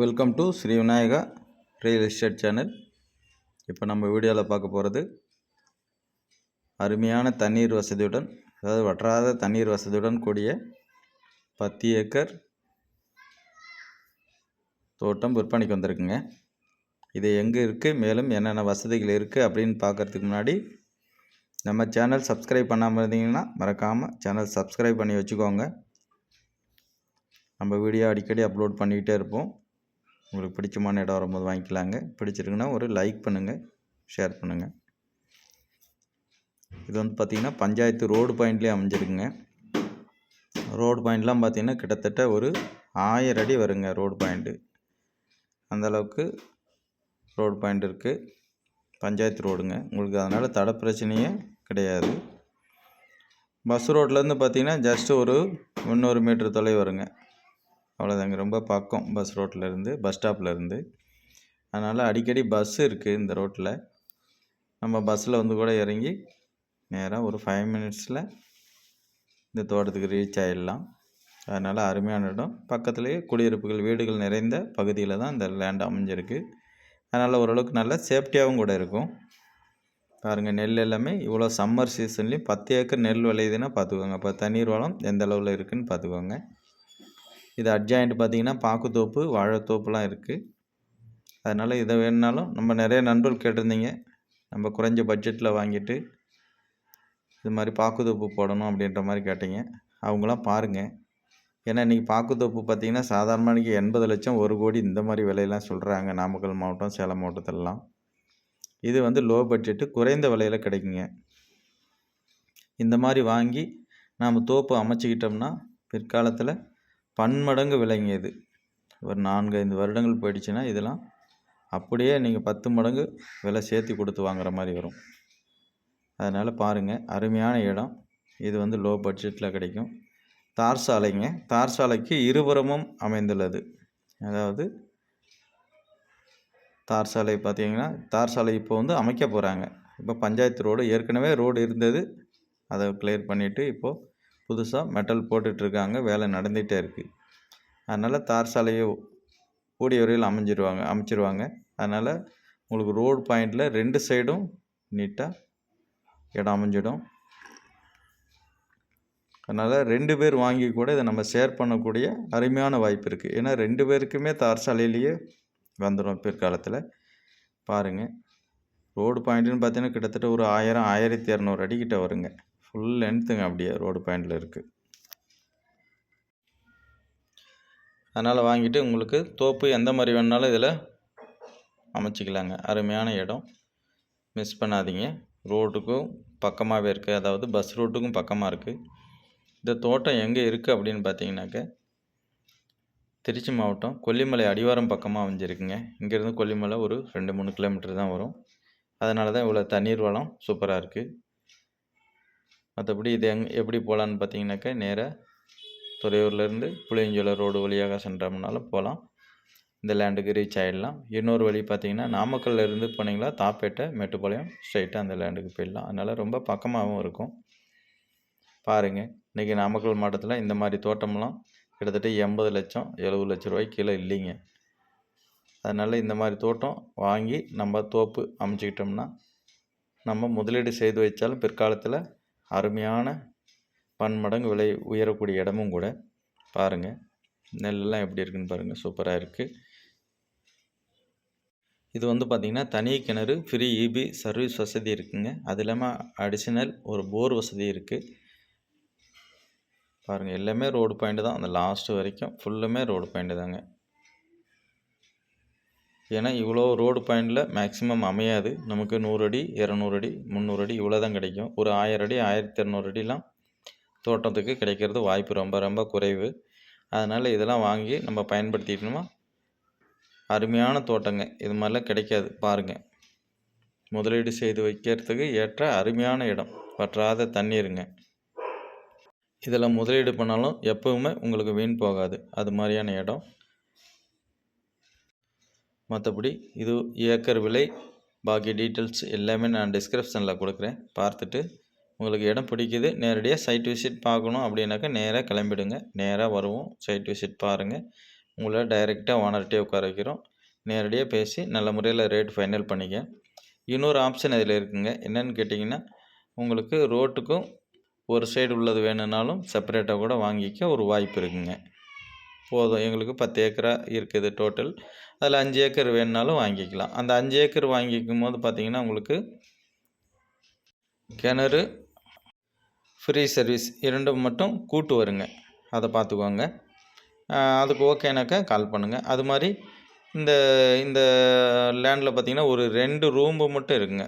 Welcome to Sri Vinayaka real estate channel இப்போ நம்ம வீடியோவில் பார்க்க போகிறது அருமையான தண்ணீர் வசதியுடன் அதாவது வற்றாத தண்ணீர் வசதியுடன் கூடிய பத்து ஏக்கர் தோட்டம் விற்பனைக்கு வந்திருக்குங்க. இது எங்கே இருக்குது மேலும் என்னென்ன வசதிகள் இருக்குது அப்படின்னு பார்க்குறதுக்கு முன்னாடி நம்ம சேனல் சப்ஸ்கிரைப் பண்ணாமல் இருந்தீங்கன்னா மறக்காமல் சேனல் சப்ஸ்கிரைப் பண்ணி வச்சுக்கோங்க. நம்ம வீடியோ அடிக்கடி அப்லோட் பண்ணிக்கிட்டே இருப்போம். உங்களுக்கு பிடிச்சமான இடம் வரும்போது வாங்கிக்கலாங்க. பிடிச்சிருக்குன்னா ஒரு லைக் பண்ணுங்கள் ஷேர் பண்ணுங்கள் இது வந்து பார்த்திங்கன்னா பஞ்சாயத்து ரோடு பாயிண்ட்லேயே அமைஞ்சிருக்குங்க. ரோடு பாயிண்ட்லாம் பார்த்திங்கன்னா கிட்டத்தட்ட ஒரு ஆயிரம் அடி வருங்க ரோடு பாயிண்ட்டு அந்தளவுக்கு ரோடு பாயிண்ட் இருக்குது பஞ்சாயத்து ரோடுங்க உங்களுக்கு அதனால் தடை பிரச்சனையே கிடையாது. பஸ் ரோட்லேருந்து பார்த்தீங்கன்னா ஜஸ்ட்டு ஒரு முந்நூறு மீட்டர் தொலைவு வருங்க. அவ்வளோதாங்க ரொம்ப பக்கம் பஸ் ரோட்டில் இருந்து பஸ் ஸ்டாப்பில் இருந்து. அதனால் அடிக்கடி பஸ் இருக்குது இந்த ரோட்டில் நம்ம பஸ்ஸில் வந்து கூட இறங்கி நேராக ஒரு ஃபைவ் மினிட்ஸில் இந்த தோட்டத்துக்கு ரீச் ஆகிடலாம் அதனால் அருமையான இடம். பக்கத்துலேயே குடியிருப்புகள் வீடுகள் நிறைந்த பகுதியில் தான் இந்த லேண்ட் அமைஞ்சிருக்கு. அதனால் ஓரளவுக்கு நல்ல சேஃப்டியாகவும் கூட இருக்கும். பாருங்கள் நெல் எல்லாமே இவ்வளோ சம்மர் சீசன்லேயும் பத்து ஏக்கர் நெல் விளையுதுன்னா பார்த்துக்கோங்க. இப்போ தண்ணீர் வளம் எந்த அளவில் இருக்குதுன்னு பார்த்துக்கோங்க. இது அட்ஜாயிண்ட் பார்த்திங்கன்னா பாக்குத்தோப்பு வாழைத்தோப்புலாம் இருக்குது அதனால் இதை வேணுனாலும் நம்ம நிறைய நண்பர்கள் கேட்டிருந்தீங்க. நம்ம குறைஞ்ச பட்ஜெட்டில் வாங்கிட்டு இது மாதிரி பாக்குத்தோப்பு போடணும் அப்படின்ற மாதிரி கேட்டீங்க. அவங்களாம் பாருங்கள் ஏன்னா இன்றைக்கி பாக்குத்தோப்பு பார்த்திங்கன்னா சாதாரணமாக எண்பது லட்சம் ஒரு கோடி இந்த மாதிரி விலையெல்லாம் சொல்கிறாங்க நாமக்கல் மாவட்டம் சேலம் மாவட்டத்திலலாம். இது வந்து லோ பட்ஜெட்டு குறைந்த விலையில் கிடைக்குங்க. இந்த மாதிரி வாங்கி நாம் தோப்பு அமைச்சிக்கிட்டோம்னா பிற்காலத்தில் பன்மடங்கு விளங்கியது ஒரு நான்கு ஐந்து வருடங்கள் போயிடுச்சுன்னா இதெல்லாம் அப்படியே நீங்கள் பத்து மடங்கு விலை சேர்த்து கொடுத்து வாங்குற மாதிரி வரும். அதனால் பாருங்கள் அருமையான இடம். இது வந்து லோ பட்ஜெட்டில் கிடைக்கும். தார் சாலைங்க. தார் சாலைக்கு இருபுறமும் அமைந்துள்ளது. அதாவது தார் சாலை பார்த்திங்கன்னா தார் சாலை இப்போ வந்து அமைக்க போகிறாங்க இப்போ பஞ்சாயத்து ரோடு ஏற்கனவே ரோடு இருந்தது. அதை கிளியர் பண்ணிவிட்டு இப்போது புதுசாக மெட்டல் போட்டுட்ருக்காங்க வேலை நடந்துகிட்டே இருக்குது அதனால் தார் சாலையை கூடிய வரையில் அமைஞ்சிருவாங்க அமைச்சிருவாங்க. அதனால் உங்களுக்கு ரோடு பாயிண்டில் ரெண்டு சைடும் நீட்டாக இடம் அமைஞ்சிடும். அதனால் ரெண்டு பேர் வாங்கி கூட இதை நம்ம ஷேர் பண்ணக்கூடிய அருமையான வாய்ப்பு இருக்குது ஏன்னா ரெண்டு பேருக்குமே தார் சாலையிலேயே வந்துடும் பிற்காலத்தில். பாருங்கள் ரோடு பாயிண்ட்டுன்னு பார்த்தீங்கன்னா கிட்டத்தட்ட ஒரு ஆயிரம் ஆயிரத்தி இரநூறு அடிக்கிட்ட வருங்க. ஃபுல் லென்த்துங்க அப்படியே ரோடு பாயிண்டில் இருக்குது அதனால் வாங்கிட்டு உங்களுக்கு தோப்பு எந்த மாதிரி வேணுனாலும் இதில் அமைச்சிக்கலாங்க. அருமையான இடம். மிஸ் பண்ணாதீங்க. ரோட்டுக்கும் பக்கமாகவே இருக்குது அதாவது பஸ் ரோட்டுக்கும் பக்கமாக இருக்குது இந்த தோட்டம் எங்கே இருக்குது அப்படின்னு பார்த்தீங்கன்னாக்க திருச்சி மாவட்டம் கொல்லிமலை அடிவாரம் பக்கமாக அமைஞ்சிருக்குங்க. இங்கேருந்து கொல்லிமலை ஒரு ரெண்டு மூணு கிலோமீட்டர் தான் வரும். அதனால தான் இவ்வளோ தண்ணீர் வளம் சூப்பராக இருக்குது மற்றபடி இது எங் எப்படி போகலான்னு பார்த்தீங்கன்னாக்கா நேராக துறையூர்லேருந்து புளியஞ்சோலை ரோடு வழியாக சென்றோம்னாலும் போகலாம் இந்த லேண்டுக்கு ரீச் ஆகிடலாம் இன்னொரு வழி பார்த்தீங்கன்னா நாமக்கல்ல இருந்து போனீங்களா தாப்பேட்டை மேட்டுப்பாளையம் ஸ்ட்ரைட்டாக அந்த லேண்டுக்கு போயிடலாம். அதனால் ரொம்ப பக்கமாகவும் இருக்கும். பாருங்கள் இன்றைக்கி நாமக்கல் மாவட்டத்தில் இந்த மாதிரி தோட்டம்லாம் கிட்டத்தட்ட எண்பது லட்சம் எழுபது லட்ச ரூபாய்க்கு கீழே இல்லைங்க. அதனால் இந்த மாதிரி தோட்டம் வாங்கி நம்ம தோப்பு அமைச்சிக்கிட்டோம்னா நம்ம முதலீடு செய்து வைச்சாலும் பிற்காலத்தில் அருமையான பன்மடங்கு விலை உயரக்கூடிய இடமும் கூட பாருங்கள் நெல்லாம் எப்படி இருக்குன்னு பாருங்கள் சூப்பராக இருக்குது இது வந்து பார்த்திங்கன்னா தனி கிணறு ஃப்ரீ இபி சர்வீஸ் வசதி இருக்குங்க. அது இல்லாமல் அடிஷ்னல் ஒரு போர் வசதி இருக்குது பாருங்கள் எல்லாமே ரோடு பாயிண்ட்டு தான். அந்த லாஸ்ட்டு வரைக்கும் ஃபுல்லுமே ரோடு பாயிண்ட்டு தாங்க. ஏன்னா இவ்வளோ ரோடு பாயிண்டில் மேக்ஸிமம் அமையாது. நமக்கு நூறு அடி இரநூறு அடி முந்நூறு அடி இவ்வளோ தான் கிடைக்கும். ஒரு ஆயிரம் அடி ஆயிரத்தி இரநூறு அடிலாம் தோட்டத்துக்கு கிடைக்கிறது வாய்ப்பு ரொம்ப ரொம்ப குறைவு. அதனால் இதெல்லாம் வாங்கி நம்ம பயன்படுத்திட்டோம்னா அருமையான தோட்டங்க. இது மாதிரிலாம் கிடைக்காது. பாருங்கள் முதலீடு செய்து வைக்கிறதுக்கு ஏற்ற அருமையான இடம். பற்றாத தண்ணீருங்க. இதில் முதலீடு பண்ணாலும் எப்போவுமே உங்களுக்கு வீண் போகாது. அது மாதிரியான இடம். மற்றபடி இது ஏக்கர் விலை. பாக்கி டீட்டெயில்ஸ் எல்லாமே நான் டிஸ்கிரிப்ஷனில் கொடுக்குறேன். பார்த்துட்டு உங்களுக்கு இடம் பிடிக்குது நேரடியாக சைட் விசிட் பார்க்கணும் அப்படின்னாக்கா நேராக கிளம்பிடுங்க. நேராக வருவோம் சைட் விசிட் பாருங்கள் உங்களை டைரெக்டாக ஓனர்கிட்டே உட்கார வைக்கிறோம். நேரடியாக பேசி நல்ல முறையில் ரேட் ஃபைனல் பண்ணிக்க. இன்னொரு ஆப்ஷன் அதில் இருக்குங்க. என்னென்னு கேட்டிங்கன்னா உங்களுக்கு ரோட்டுக்கும் ஒரு சைடு உள்ளது வேணும்னாலும் செப்பரேட்டாக கூட வாங்கிக்க ஒரு வாய்ப்பு இருக்குங்க. போதும். எங்களுக்கு பத்து ஏக்கரா இருக்குது டோட்டல் அதில் அஞ்சு ஏக்கர் வேணுனாலும் வாங்கிக்கலாம். அந்த அஞ்சு ஏக்கர் வாங்கிக்கும் போது பார்த்திங்கன்னா உங்களுக்கு கிணறு ஃப்ரீ சர்வீஸ் இரண்டும் மட்டும் கூட்டு வருங்க. அதை பார்த்துக்கோங்க. அதுக்கு ஓகேனாக்கா கால் பண்ணுங்கள் அது மாதிரி இந்த இந்த லேண்டில் பார்த்திங்கன்னா ஒரு ரெண்டு ரூம்பு மட்டும் இருக்குங்க.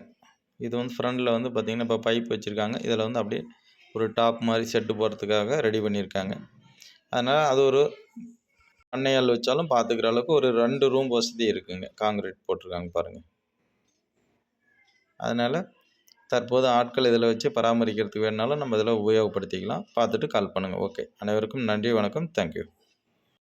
இது வந்து ஃப்ரண்டில் வந்து பார்த்திங்கன்னா இப்போ பைப் வச்சுருக்காங்க. இதில் வந்து அப்படியே ஒரு டாப் மாதிரி செட்டு போகிறதுக்காக ரெடி பண்ணியிருக்காங்க. அதனால் அது ஒரு அன்னையால் வச்சாலும் பார்த்துக்கிற அளவுக்கு ஒரு ரெண்டு ரூம் வசதி இருக்குங்க. காங்கிரீட் போட்டிருக்காங்க பாருங்கள் அதனால் தற்போது ஆட்கள் இதில் வச்சு பராமரிக்கிறதுக்கு வேணுனாலும் நம்ம இதில் உபயோகப்படுத்திக்கலாம். பார்த்துட்டு கால் பண்ணுங்கள் ஓகே அனைவருக்கும் நன்றி வணக்கம். தேங்க்யூ